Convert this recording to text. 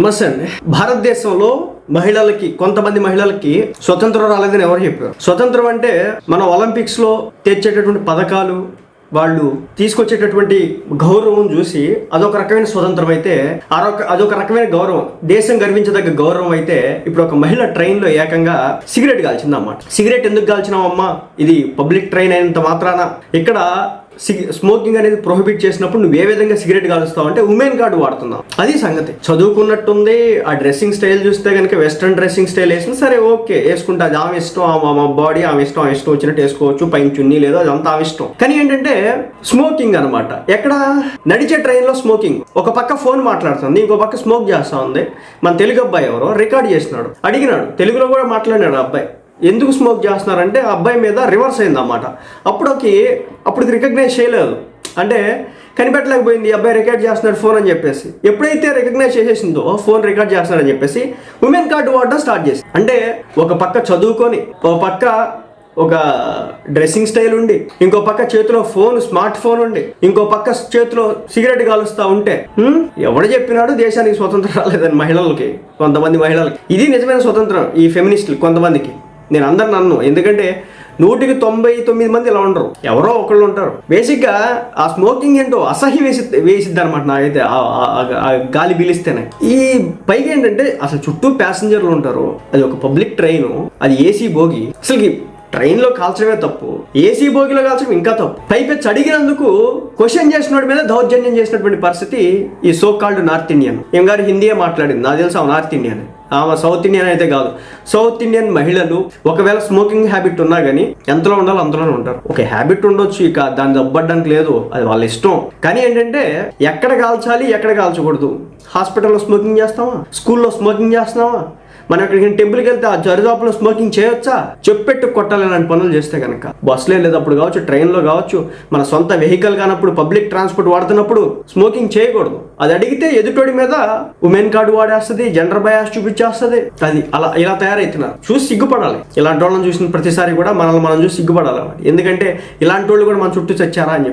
నమస్తే అండి భారతదేశంలో మహిళలకి కొంతమంది మహిళలకి స్వతంత్రం రాలేదని ఎవరు చెప్పారు? స్వతంత్రం అంటే మన ఒలింపిక్స్లో తెచ్చేటటువంటి పథకాలు వాళ్ళు తీసుకొచ్చేటటువంటి గౌరవం చూసి అదొక రకమైన స్వతంత్రం అయితే అదొక అదొక రకమైన గౌరవం దేశం గర్వించదగ్గ గౌరవం అయితే ఇప్పుడు ఒక మహిళ ట్రైన్లో ఏకంగా సిగరెట్ కాల్చింది అన్నమాట సిగరెట్ ఎందుకు కాల్చినావమ్మా? ఇది పబ్లిక్ ట్రైన్ అయినంత మాత్రాన. ఇక్కడ స్మోకింగ్ అనేది ప్రొహిబిట్ చేసినప్పుడు నువ్వు ఏ విధంగా సిగరెట్ కాలుస్తావు అంటే ఉమెన్ కార్డు వాడుతున్నావు. అది సంగతి. చదువుకున్నట్టుంది ఆ డ్రెస్సింగ్ స్టైల్ చూస్తే కనుక వెస్ట్రన్ డ్రెస్సింగ్ స్టైల్ వేసిన సరే ఓకే వేసుకుంటా. అది ఆమె ఇష్టం ఆమె బాడీ ఆమె ఇష్టం ఆమె ఇష్టం వచ్చినట్టు వేసుకోవచ్చు పైన చున్నీ లేదు అదంతా ఆమె ఇష్టం. కానీ ఏంటంటే స్మోకింగ్ అనమాట ఎక్కడ? నడిచే ట్రైన్లో స్మోకింగ్ ఒక పక్క ఫోన్ మాట్లాడుతుంది ఇంకో పక్క స్మోక్ చేస్తా ఉంది. మన తెలుగు అబ్బాయి ఎవరో రికార్డ్ చేసినాడు అడిగినాడు. తెలుగులో కూడా మాట్లాడినాడు ఆ అబ్బాయి. ఎందుకు స్మోక్ చేస్తున్నారంటే ఆ అబ్బాయి మీద రివర్స్ అయింది అన్నమాట అప్పుడుకి అప్పుడు రికగ్నైజ్ చేయలేదు. అంటే కనిపెట్టలేకపోయింది ఈ అబ్బాయి రికార్డ్ చేస్తున్నాడు ఫోన్ అని చెప్పేసి. ఎప్పుడైతే రికగ్నైజ్ చేసేసిందో ఫోన్ రికార్డ్ చేస్తున్నాడని చెప్పేసి ఉమెన్ కార్డు వాడడం స్టార్ట్ చేసి అంటే ఒక పక్క చదువుకొని ఒక పక్క ఒక డ్రెస్సింగ్ స్టైల్ ఉండి ఇంకో పక్క చేతిలో ఫోన్ స్మార్ట్ ఫోన్ ఉండి ఇంకో పక్క చేతిలో సిగరెట్ కాలుస్తా ఉంటే ఎవడు చెప్పినాడు దేశానికి స్వతంత్రం రాలేదని మహిళలకి కొంతమంది మహిళలకి. ఇది నిజమైన స్వతంత్రం ఈ ఫెమినిస్టులు కొంతమందికి. నేను అందరు నన్ను. ఎందుకంటే నూటికి తొంభై తొమ్మిది మంది ఇలా ఉండరు. ఎవరో ఒకళ్ళు ఉంటారు. బేసిక్గా ఆ స్మోకింగ్ ఏంటో అసహ్యం వేసి వేసిద్ది అనమాట నాకైతే గాలి పీలిస్తేనే. ఈ పైగా ఏంటంటే అసలు చుట్టూ ప్యాసింజర్లు ఉంటారు. అది ఒక పబ్లిక్ ట్రైన్. అది ఏసీ భోగి అసలుకి ట్రైన్లో కాల్చడమే తప్పు. ఏసీ బోగిలో కాల్చడం ఇంకా తప్పు. పైపెచ్చి అడిగినందుకు క్వశ్చన్ చేసినోడి మీద దౌర్జన్యం చేసినటువంటి పరిస్థితి ఈ సో కాల్డ్ నార్త్ ఇండియన్. ఏం గారు హిందీయే మాట్లాడింది. నాకు తెలుసు నార్త్ ఇండియన్. ఆమె సౌత్ ఇండియన్ అయితే కాదు. సౌత్ ఇండియన్ మహిళలు ఒకవేళ స్మోకింగ్ హ్యాబిట్ ఉన్నా కానీ ఎంతలో ఉండాలో అంతలోనే ఉంటారు. ఒక హ్యాబిట్ ఉండొచ్చు ఇక దాన్ని దబ్బడ్డానికి లేదు అది వాళ్ళ ఇష్టం. కానీ ఏంటంటే ఎక్కడ కాల్చాలి ఎక్కడ కాల్చకూడదు. హాస్పిటల్లో స్మోకింగ్ చేస్తావా? స్కూల్లో స్మోకింగ్ చేస్తున్నావా? మనం ఎక్కడికి టెంపుల్కి వెళ్తే ఆ జరుదాపులో స్మోకింగ్ చేయొచ్చా? చెప్పెట్టు కొట్టాలి అలాంటి పనులు చేస్తే కనుక బస్సులో లేదప్పుడు కావచ్చు ట్రైన్లో కావచ్చు మన సొంత వెహికల్ కానప్పుడు పబ్లిక్ ట్రాన్స్పోర్ట్ వాడుతున్నప్పుడు స్మోకింగ్ చేయకూడదు. అది అడిగితే ఎదుటోడి మీద ఉమెన్ కార్డు వాడేస్తుంది జెండర్ బయాస్ చూపించేస్తుంది. అది అలా ఇలా తయారవుతున్నారు చూసి సిగ్గుపడాలి. ఇలాంటి వాళ్ళని చూసిన ప్రతిసారి కూడా మనల్ని మనం చూసి సిగ్గుపడాలి ఎందుకంటే ఇలాంటి వాళ్ళు కూడా మన చుట్టూ చచ్చారా అని చెప్పి.